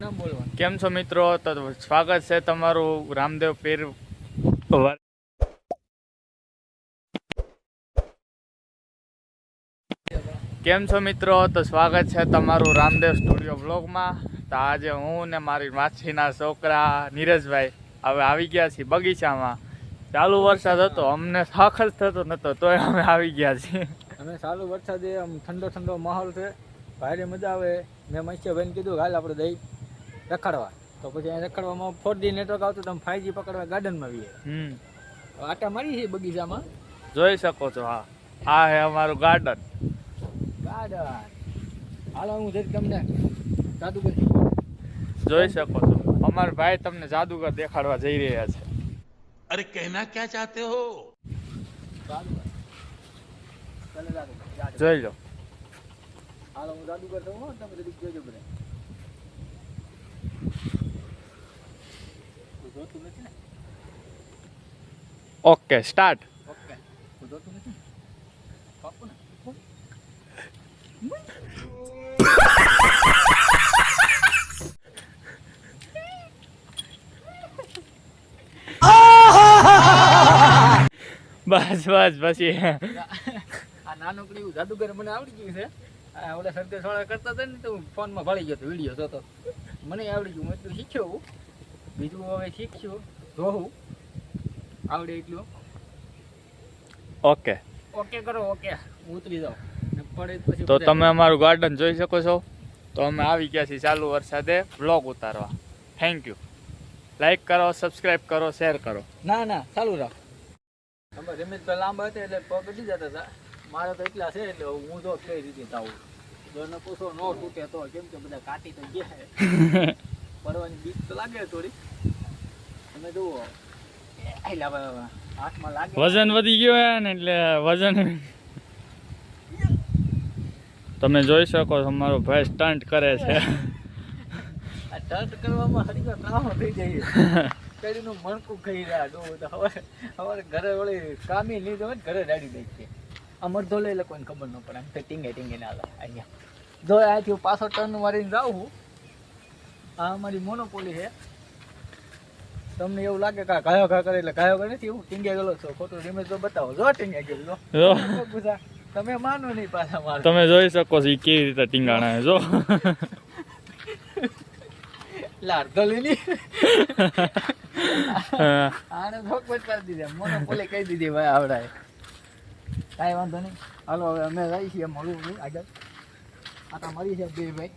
કેમ છો મિત્રો? તો સ્વાગત છે તમારું રામદેવ પીર કેમ છો મિત્રો? તો સ્વાગત છે તમારું રામદેવ સ્ટુડિયો બ્લોગમાં. તો આજે હું ને મારી માછીના છોકરા નીરજભાઈ હવે આવી ગયા છીએ બગીચામાં. ચાલુ વરસાદ હતો અમને જ થતો નતો તોય અમે આવી ગયા છીએ. અમે ચાલુ વરસાદે આમ ઠંડો ઠંડો માહોલ છે. ભારે મજા આવે. મેં મત્સ્યભાઈને કીધું હાલ આપણે દઈ રખડવા. તો પછી અહીંયા રખડવામાં ફોર જી નેટવર્ક આવતું તમે ફાઈવ જી પકડવા ગાર્ડનમાં વીએ. આટા મારી છે બગીચામાં. જોઈ શકો છો હા. હા હે અમારું ગાર્ડન ગાર્ડન હાલો હું જઈ તમને જાદુગર જોઈ શકો છો. અમારા ભાઈ તમને જાદુગર દેખાડવા જઈ રહ્યા છે. અરે કહેના ક્યાં ચાહતે હો? જોઈ લો. હાલો હું જાદુગર છું તમે જલ્દી જોજો બધા. ઓકે સ્ટાર્ટ તું બસ બસ પછી આ નાનકડી એવું જાદુગર મને આવડી ગયું છે. ઓલા સરદેશ વાળા કરતા હતા ને તો હું ફોનમાં ભળી ગયો હતો, વીડિયો જોતો. મને આવડી ગયું, હું એટલું શીખ્યો બીજું હવે શીખ્યું, જોઉં. આવડે એટલું ઓકે. ઓકે કરો ઓકે. ઉતરી જાઓ. તો તમે અમારું ગાર્ડન જોઈ શકો છો. તો અમે આવી ગયા છીએ ચાલુ વરસાદે બ્લોગ ઉતારવા. થેન્ક યુ લાઈક કરો સબસ્ક્રાઇબ કરો શેર કરો. ના ના ચાલુ રાખો. રમેશભાઈ લાંબા હતા એટલે પગ અડી જતા હતા. મારે તો એટલા છે એટલે હું તો કઈ રીતે તાવું જો એને પૂછો નો તૂટે તો કેમ કે બધા કાટી તો ગયા. પડવાની બીક તો લાગે થોડી. તમે જુઓ. વજન વધી ગયું ને એટલે વજન તમે જોઈ શકો છો અમારો ભાઈ સ્ટન્ટ કરે છે. આ ટર્ટ કરવામાં હરીકો ટ્રામો થઈ જાય. કડીનું મણકું ખાઈ રહ્યા જો હવે હવે ઘરે વળી કામી લીધો હોય ઘરે દાડી દઈ છે આ મરધો લઈ એટલે કોઈને ખબર ન પડે. આમ તો ટીંગે ટીંગે ના અહીંયા. જો આથી પાછો ટર્ન મારીને જાઉં આ અમારી મોનોપોલી છે. તમને એવું લાગે કે ગાયો ઘા કરે એટલે ગાયો ઘા નથી એવું ટીંગે ગયેલો છો. ખોટું રિમેજ તો બતાવો. જો ટીંગ્યા ગયેલો તમે માનો નહીં પાછા મારો. તમે જોઈ શકો છો કેવી રીતે ટીંગાણા જો. લાર તો લીલી આને ધોકમત કરી દીધી. બોલે કહી દીધી ભાઈ આવડાય કાંઈ વાંધો નહીં. હાલો હવે અમે રહી છીએ નહીં આગળ. આ તો મરી છે બે ભાઈ.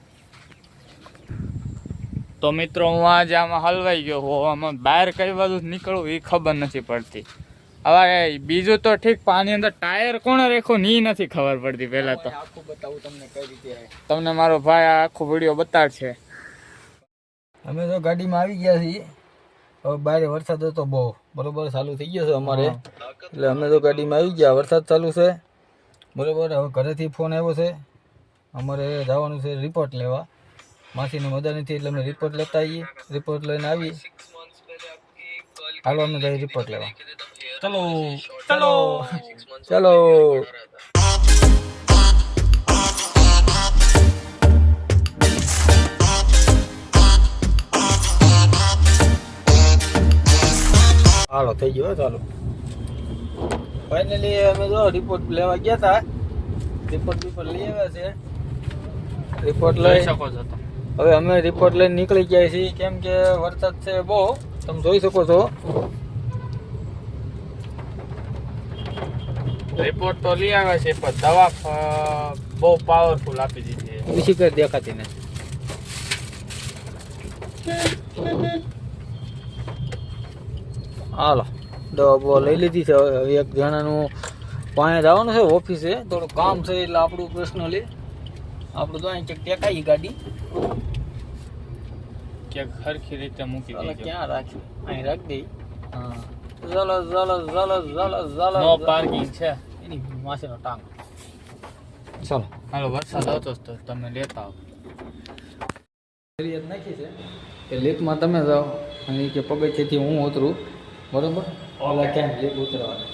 તો મિત્રો હું આજે આમાં હલવાઈ ગયો હોઉં આમાં બહાર કઈ બાજુ નીકળવું એ ખબર નથી પડતી. હવે બીજું તો ઠીક પાણી અંદર ટાયર કોણ રાખ્યું ની નથી ખબર પડતી પહેલા તો. આખું બતાવું તમને કઈ રીતે તમને મારો ભાઈ આ આખો વીડિયો બતાડશે. અમે તો ગાડીમાં આવી ગયા છીએ. હવે બહાર વરસાદ હતો બહુ. બરોબર ચાલુ થઈ ગયો છે અમારે. એટલે અમે તો ગાડીમાં આવી ગયા. વરસાદ ચાલુ છે. બરોબર હવે ઘરેથી ફોન આવ્યો છે. અમારે જવાનું છે રિપોર્ટ લેવા. માસીને મદદથી એટલે અમે રિપોર્ટ લેતા આવીએ. રિપોર્ટ લઈને આવી હાલો અમે જઈએ રિપોર્ટ લેવા. ચલો ચલો. ચલો. હાલો થઈ ગયો ચાલો. ફાઇનલી અમે જો રિપોર્ટ લેવા ગયા હતા રિપોર્ટ રિપોર્ટ લઈ આવ્યા છે. રિપોર્ટ લઈ શકો છો હવે અમે રિપોર્ટ લઈને નીકળી ગયા છીએ. કેમ કે વરસાદ છે બહુ. તમે જોઈ શકો છો. રિપોર્ટ તો લઈ આવ્યા છે પણ દવા બહુ પાવરફુલ આપી દીધી છે. બીજી કઈ દેખાતી નથી. હાલો દવા બહુ લઈ લીધી છે. હવે એક જણાનું પાસે જવાનું છે ઓફિસે. થોડું કામ છે એટલે આપણું પર્સનલી આપણું તો અહીં ટેકાઈ ગાડી. ક્યાંક સરખી રીતે મૂકી દેજો. ક્યાં રાખ્યું અહીં રાખી દઈ. હા. ચાલો ચાલો ચાલો ચાલો ચાલો નો પાર્કિંગ છે. એની માસેનો ટાંગ. ચાલો. હાલો વરસાદ હતો તો તમે લેતા આવો. ફરિયાદ નાખી છે. કે લેકમાં તમે જાઓ. અને કે પગથિયાથી હું ઉતરું. બરોબર? ઓલા ક્યાં લેક ઉતરવાનું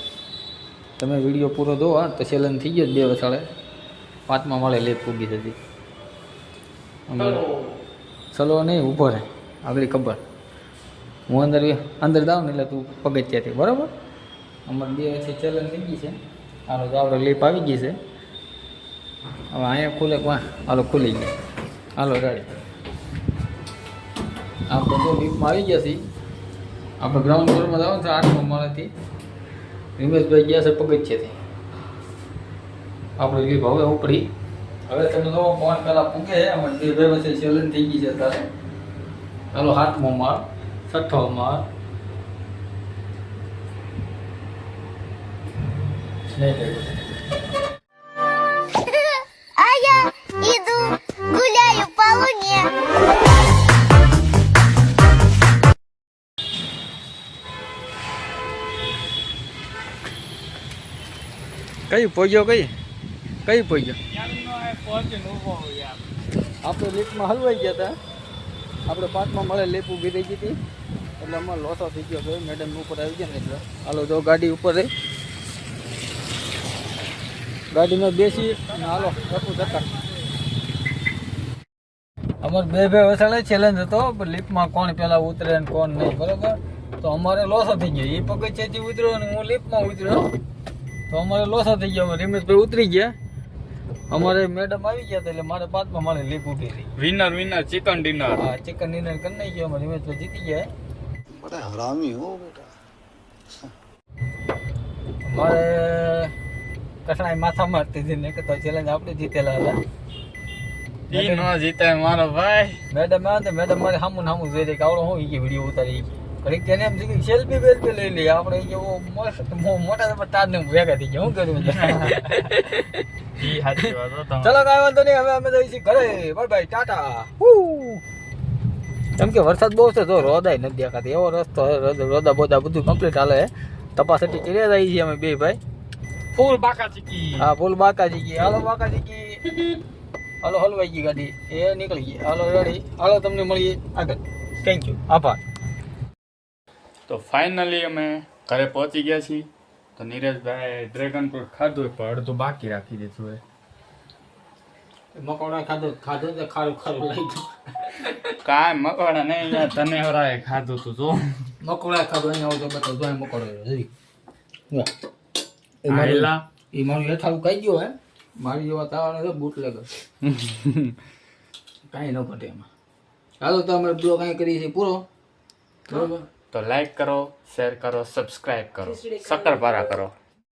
તમે વીડિયો પૂરો જોવો તો સેલન થઈ ગયો જ બે વસાળે. પાંચમા માળે લેપ પૂગી હતી ચલો નહીં, ઊભો રહે. આગળ ખબર હું અંદર અંદર જાઉં ને એટલે તું પગથિયાથી બરાબર? અમારે બે વચ્ચે ચલન થઈ ગઈ છે. હાલો, તો આપણે લીપ આવી ગઈ છે. હવે અહીંયા ખુલે વાહ? હાલો, ખુલી ગઈ હાલો રાડી આપણે તો લીપમાં આવી ગયા છીએ. આપણે ગ્રાઉન્ડ ફ્લોરમાં જવાનું છે આઠમા માળેથી રિમેશભાઈ ગયા છે પગથિયાથી આપણે લીપ હવે ઉપડી. હવે તમે કહો ફોન પહેલાં પૂગે? અમારે બે ભાઈ વચ્ચે ચેલેન્જ થઈ ગઈ છે તારે ચાલો સાતમો માર છઠ્ઠો માર નહીં કઈ પોગ્યો કઈ? કઈ પોગ્યો? પહોંચીને ઊભો યાર. આપણે લીપમાં હલવાઈ ગયા હતા આપણે પાંચમાં મળે લીપ ઊભી રહી ગઈ હતી. એટલે અમારે લોસો થઈ ગયો હતો મેડમ ઉપર આવી ગયા ને એટલે. હાલો તો ગાડી ઉપર રહી. ગાડીમાં બેસી હાલો રખું જતા. અમારે બે બે વસાડે ચેલેન્જ હતો, પણ લિફ્ટમાં કોણ પેલા ઉતરે ને કોણ નહીં, બરોબર? તો અમારે લોસો થઈ ગયો. એ પગથિયાથી ઉતર્યો અને હું લીપમાં ઉતર્યો. તો અમારે લોસો થઈ ગયો. અમે રમેશભાઈ ઉતરી ગયા. અમારે મેડમ આવી ગયા એટલે મારે પાંચમા મારે લીપ ઉઠી વિનર વિનર ચિકન ડિનર હા ચિકન ડિનર કરી નાખી ગયો અમારે મેચ જીતી ગયા. બટા હરામી હો બેટા. મારે કસણાઈ માથા મારતી હતી ને તો ચેલેન્જ આપણે જીતેલા હતા. ઈ ન જીતાય મારો ભાઈ. મેડમ આવે મેડમ મારે સામુ સામુ જોઈ રહી કે આવડો હું ઈ વીડિયો ઉતારી ઘડીક તેને એમ થઈ સેલ્ફી બેલ્ફી લઈ લઈએ. આપણે એવો મસ્ત મો- મોટા તો તાર ને ભેગા થઈ ગયા. હું કરું. ચલો કાંઈ વાંધો નહીં. હવે અમે જઈશું ઘરે. Bye bye Tata. એમ કેમ કે વરસાદ બહુ છે તો રોદાય નથી દેખાતી. એવો રસ્તો રોદ- બોદા બધું કમ્પ્લીટ હાલે તપાસ હતી કર્યા જઈએ છીએ અમે બે ભાઈ. ફૂલ બાકા ચીકી હા ફૂલ બાકાજી ગઈ હાલો બાકાજી ગઈ હાલો હલવાઈ ગઈ ગાડી. એ નીકળી ગઈ. હાલો રેડી. હાલો તમને મળીએ આગળ. થેન્ક યુ આભાર. તો ફાઇનલી અમે ઘરે પહોંચી ગયા છીએ. તો નીરજભાઈ ડ્રેગન ફ્રૂટ ખાધું પણ અડધું બાકી રાખી દીધું હોય. મકોડા ખાધો ખાધો તો ખારું ખારું લઈ ગયું કાંઈ મકોડા નહીં અહીંયા તને ખાધું તું જો. મકોડા ખાધો અહીંયા આવું તો બતાવો જો મકોડો જરી એ. એ મારું હેઠાળું કાઈ ગયો હે. મારી જેવા તાવાનો છે બૂટ લેગર કાંઈ ન ઘટે એમાં. હાલો તો અમે બ્લોગ કાંઈ કરીએ છીએ પૂરો. બરોબર? તો લાઈક કરો શેર કરો સબસ્ક્રાઈબ કરો. શક્કરપારા કરો.